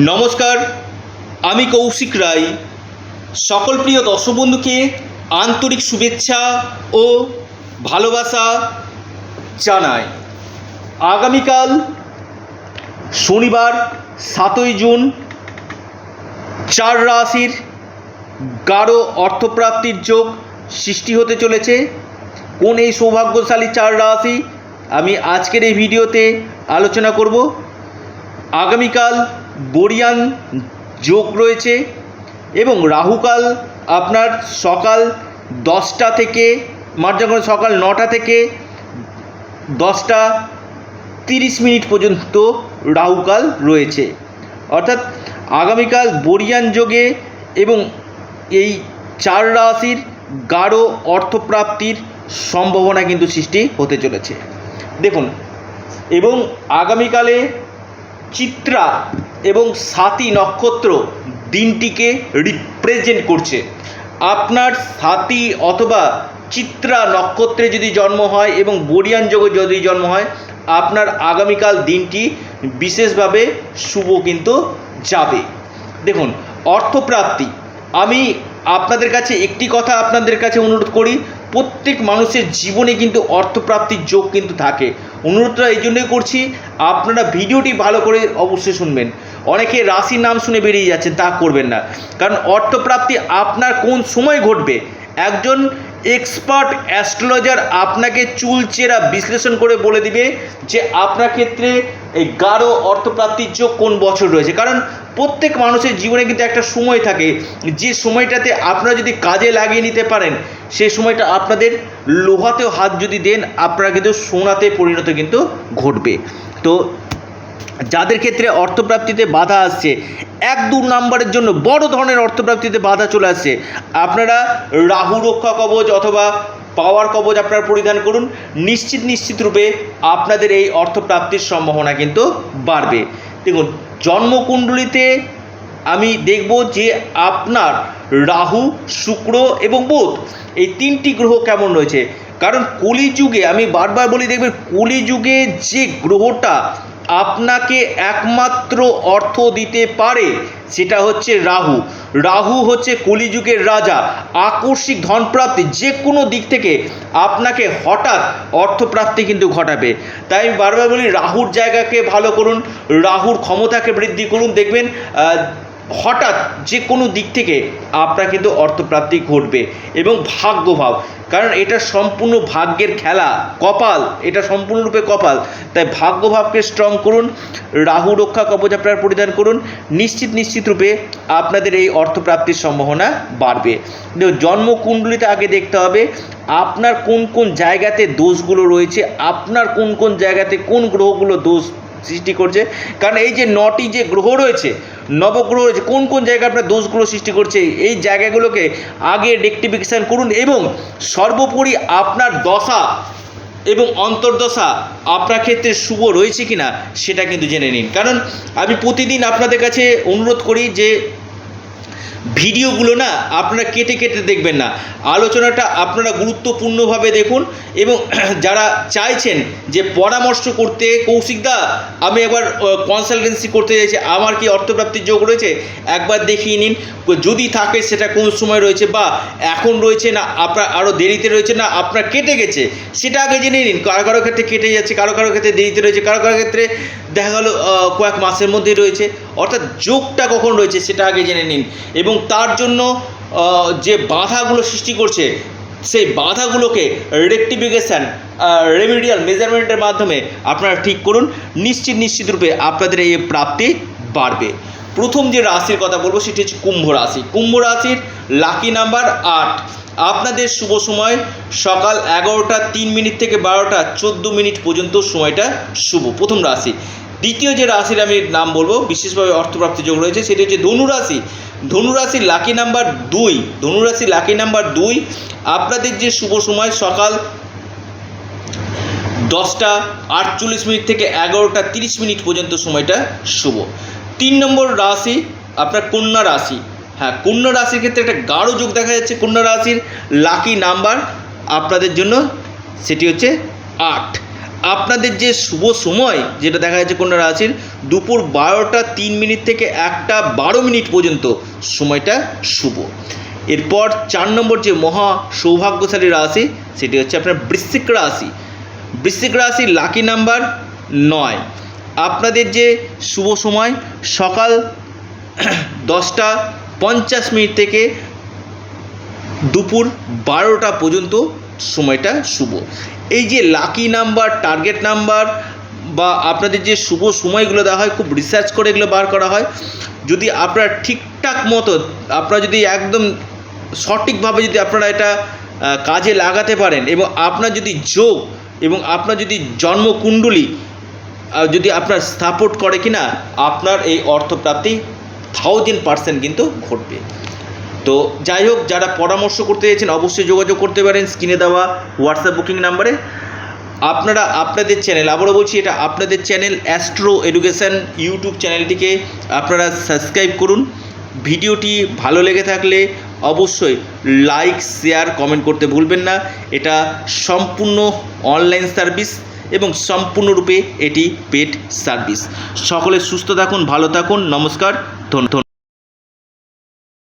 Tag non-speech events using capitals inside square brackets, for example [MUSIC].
নমস্কার, আমি কৌশিক রায়। সকল প্রিয় দর্শক বন্ধুকে আন্তরিক শুভেচ্ছা ও ভালোবাসা জানাই। আগামীকাল শনিবার, সাতই জুন, চার রাশির গাঢ় অর্থপ্রাপ্তির যোগ সৃষ্টি হতে চলেছে। কোন এই সৌভাগ্যশালী চার রাশি? আমি আজকের এই ভিডিওতে আলোচনা করব। আগামীকাল বরিয়ান যোগ রয়েছে এবং রাহুকাল আপনার সকাল দশটা থেকে মার্জাগর সকাল নটা থেকে দশটা তিরিশ মিনিট পর্যন্ত রাহুকাল রয়েছে। অর্থাৎ আগামীকাল বরিয়ান যোগে এবং এই চার রাশির গাঢ় অর্থপ্রাপ্তির সম্ভাবনা কিন্তু সৃষ্টি হতে চলেছে। দেখুন, এবং আগামীকালে চিত্রা এবং সাতী নক্ষত্র দিনটিকে রিপ্রেজেন্ট করছে। আপনার সাতী অথবা চিত্রা নক্ষত্রে যদি জন্ম হয় এবং বরিয়ান যোগে যদি জন্ম হয়, আপনার আগামীকাল দিনটি বিশেষভাবে শুভ কিন্তু যাবে। দেখুন, অর্থপ্রাপ্তি। আমি আপনাদের কাছে একটি কথা আপনাদের কাছে অনুরোধ করি, প্রত্যেক মানুষের জীবনে কিন্তু অর্থপ্রাপ্তির যোগ কিন্তু থাকে। অনুরোধটা এই জন্যই করছি, আপনারা ভিডিওটি ভালো করে অবশ্যই শুনবেন। অনেকে রাশির নাম শুনে বেরিয়ে যাচ্ছেন তা করবেন না। কারণ অর্থপ্রাপ্তি আপনার কোন সময় ঘটবে? একজন এক্সপার্ট অ্যাস্ট্রোলজার আপনাকে চুলচেরা বিশ্লেষণ করে বলে দিবে যে আপনার ক্ষেত্রে এই গাঢ় অর্থপ্রাপ্তির যোগ কোন বছর রয়েছে। কারণ প্রত্যেক মানুষের জীবনে কিন্তু একটা সময় থাকে। যে সময়টাতে আপনারা যদি কাজে লাগিয়ে নিতে পারেন সেই সময়টা আপনাদের লোহাতেও হাত যদি দেন, আপনারা কিন্তু সোনাতে পরিণত কিন্তু ঘটবে। তো যাদের ক্ষেত্রে অর্থপ্রাপ্তিতে বাধা আসছে, এক দু নাম্বারের জন্য বড় ধরনের অর্থপ্রাপ্তিতে বাধা চলে আসছে। আপনারা রাহু রক্ষা কবচ অথবা পাওয়ার কবচ আপনারা পরিধান করুন। নিশ্চিত নিশ্চিত রূপে আপনাদের এই অর্থপ্রাপ্তির সম্ভাবনা কিন্তু বাড়বে। দেখুন, জন্মকুণ্ডলিতে আমি দেখব যে আপনার রাহু, শুক্র এবং বুধ, এই তিনটি গ্রহ কেমন রয়েছে? কারণ কলিযুগে, আমি বারবার বলি, দেখবেন কলিযুগে যে গ্রহটা আপনাকে একমাত্র অর্থ দিতে পারে, সেটা হচ্ছে রাহু। রাহু হচ্ছে কলিযুগের রাজা, আকস্মিক ধনপ্রাপ্তি যে কোনো দিক থেকে আপনাকে হঠাৎ অর্থপ্রাপ্তি কিন্তু ঘটাবে। তাই আমি বারবার বলি, রাহুর জায়গাকে ভালো করুন, রাহুর ক্ষমতাকে বৃদ্ধি করুন। দেখবেন হঠাৎ যে কোনো দিক থেকে আপনার কিন্তু অর্থপ্রাপ্তি ঘটবে এবং ভাগ্যভাব। কারণ এটা সম্পূর্ণ ভাগ্যের খেলা, কপাল, এটা সম্পূর্ণরূপে কপাল। তাই ভাগ্যভাবকে স্ট্রং করুন, রাহু রক্ষা কবচ আপনার পরিধান করুন, নিশ্চিত নিশ্চিত রূপে আপনাদের এই অর্থপ্রাপ্তির সম্ভাবনা বাড়বে। জন্মকুণ্ডলিতে আগে দেখতে হবে, আপনার কোন কোন জায়গাতে দোষগুলো রয়েছে, আপনার কোন কোন জায়গাতে কোন গ্রহগুলো দোষ সৃষ্টি করছে। কারণ এই যে নটি যে গ্রহ রয়েছে, নবগ্রহ রয়েছে, কোন কোন জায়গায় আপনার দোষগুলো সৃষ্টি করছে, এই জায়গাগুলোকে আগে রেকটিফিকেশান করুন এবং সর্বোপরি আপনার দশা এবং অন্তর্দশা আপনার ক্ষেত্রে শুভ রয়েছে কি না সেটা কিন্তু জেনে নিন। কারণ আমি প্রতিদিন আপনাদের কাছে অনুরোধ করি যে ভিডিওগুলো না আপনারা কেটে কেটে দেখবেন না। আলোচনাটা আপনারা গুরুত্বপূর্ণভাবে দেখুন এবং [CLEARS THROAT] যারা চাইছেন যে পরামর্শ করতে কৌশিকদা আমি একবার কনসালটেন্সি করতে চাইছি, আমার কি অর্থপ্রাপ্তির যোগ রয়েছে? একবার দেখিয়ে নিন। যদি থাকে সেটা কোন সময় রয়েছে বা এখন রয়েছে না, আপনার আরও দেরিতে রয়েছে না, আপনার কেটে গেছে, সেটা আগে জেনে নিন। কারও কারও ক্ষেত্রে কেটে যাচ্ছে, কারও কারও ক্ষেত্রে দেরিতে রয়েছে, কারও কারও ক্ষেত্রে দেখা গেলো কয়েক মাসের মধ্যেই রয়েছে। অর্থাৎ যোগটা কখন রয়েছে সেটা আগে জেনে নিন এবং তার জন্য যে বাধাগুলো সৃষ্টি করছে, সেই বাধাগুলোকে রেকটিফিকেশান রেমিডিয়াল মেজারমেন্টের মাধ্যমে আপনারা ঠিক করুন। নিশ্চিত নিশ্চিত রূপে আপনাদের এই প্রাপ্তি বাড়বে। প্রথম যে রাশির কথা বলব, সেটি হচ্ছে কুম্ভ রাশি। কুম্ভ রাশির লাকি নাম্বার আট। আপনাদের শুভ সময় সকাল এগারোটা তিন মিনিট থেকে বারোটা চোদ্দ মিনিট পর্যন্ত সময়টা শুভ। প্রথম রাশি। দ্বিতীয় যে রাশির আমি নাম বলব, বিশেষভাবে অর্থপ্রাপ্তি যোগ রয়েছে, সেটি হচ্ছে ধনুরাশি ধনুরাশির লাকি নাম্বার দুই। ধনুরাশির লাকি নাম্বার দুই। আপনাদের যে শুভ সময়, সকাল দশটা আটচল্লিশ মিনিট থেকে এগারোটা তিরিশ মিনিট পর্যন্ত সময়টা শুভ। তিন নম্বর রাশি, আপনার কন্যা রাশি। হ্যাঁ কন্যা রাশির ক্ষেত্রে একটা গাঢ় যোগ দেখা যাচ্ছে। কন্যা রাশির লাকি নাম্বার আপনাদের জন্য, সেটি হচ্ছে আট। আপনাদের যে শুভ সময়, যেটা দেখা যাচ্ছে কন্যা রাশির, দুপুর বারোটা তিন মিনিট থেকে একটা বারো মিনিট পর্যন্ত সময়টা শুভ। এরপর চার নম্বর যে মহা সৌভাগ্যশালী রাশি, সেটি হচ্ছে আপনার বৃশ্চিক রাশি। বৃশ্চিক রাশির লাকি নাম্বার নয়। আপনাদের যে শুভ সময়, সকাল দশটা পঞ্চাশ মিনিট থেকে দুপুর বারোটা পর্যন্ত সময়টা শুভ। এই যে লাকি নাম্বার টার্গেট নাম্বার বা আপনাদের যে শুভ সময়গুলো দেওয়া হয়, খুব রিসার্চ করে এগুলো বার করা হয়। যদি আপনারা ঠিকঠাক মতো, আপনারা যদি একদম সঠিকভাবে যদি আপনারা এটা কাজে লাগাতে পারেন এবং আপনার যদি যোগ এবং আপনার যদি জন্মকুণ্ডলী যদি আপনার সাপোর্ট করে কিনা, আপনার এই অর্থপ্রাপ্তি থাউজেন্ড পার্সেন্ট কিন্তু ঘটবে। তো যাই হোক, যারা পরামর্শ করতে চাইছেন, অবশ্যই যোগাযোগ করতে পারেন স্ক্রিনে দেওয়া হোয়াটসঅ্যাপ বুকিং নাম্বারে আপনারা আপনাদের চ্যানেল আবারও বলছি, এটা আপনাদের চ্যানেল অ্যাস্ট্রো এডুকেশন ইউটিউব চ্যানেলটিকে আপনারা সাবস্ক্রাইব করুন। ভিডিওটি ভালো লেগে থাকলে অবশ্যই লাইক শেয়ার কমেন্ট করতে ভুলবেন না। এটা সম্পূর্ণ অনলাইন সার্ভিস এবং সম্পূর্ণরূপে এটি পেড সার্ভিস সকলে সুস্থ থাকুন, ভালো থাকুন, নমস্কার, ধন্যবাদ।